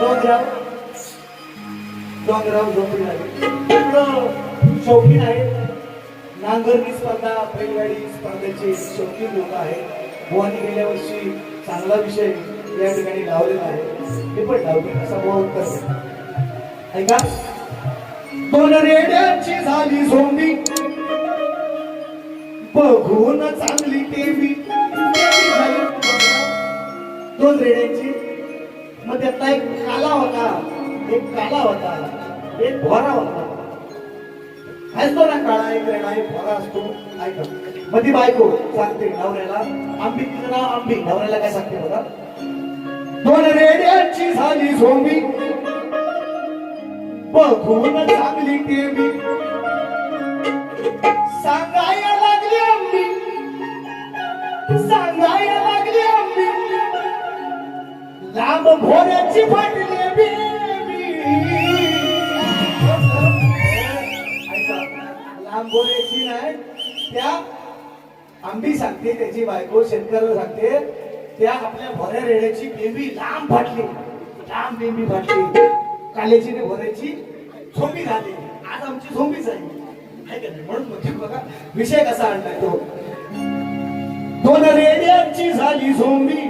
डोंगराव डोंगराव झोपडी आहे इकडं शौकीन आहेत नांगरणी स्पर्धा बैलगाडी स्पर्धेचे शौकीन लोक आहेत. भुवानी गेल्या वर्षी चांगला विषय या ठिकाणी लावलेला आहे. ते पण लावले असा बोल करतो ऐका दोन रेड्यांची झाली झोंबी बघून चांगली टेबी. दोन रेड्यांची. मग त्यातला एक काला होता एक काला होता एक भोरा होता. असतो ना काळा एक रेडा एक भोरा असतो. ऐका मग ती बायको सांगते नवऱ्याला आंबी तिचं नाव आंबी नवऱ्याला काय सांगते बघा. दोन रेड्यांची झाली झोंबी. बघून चांगली ते सांगायला लागली लांब भोऱ्याची फाटली लांब भोऱ्याची नाही. त्या आंबी सांगते त्याची बायको शेतकऱ्याला सांगते त्या आपल्या भोऱ्या रेड्याची बेबी लांब फाटली. लांब बेबी फाटली. काल्याची ने भोऱ्याची झोंबी झाली आज आमची झोंबीच आहे. का नाही? म्हणून म्हणजे बघा विषय कसा आणलाय तो. दोन रेड्यांची झाली झोंबी.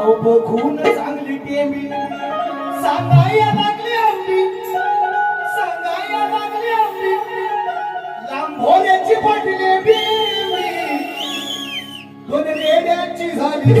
अहो बघून चांगली टेमी. सांगाया लागली आंबी सांगाया लागली आंबी लांबोऱ्याची पटली बी दोन रेड्याची झाली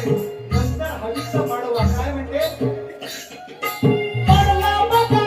आहे नंतर हवीत माडवा काय म्हणते? पडला बघा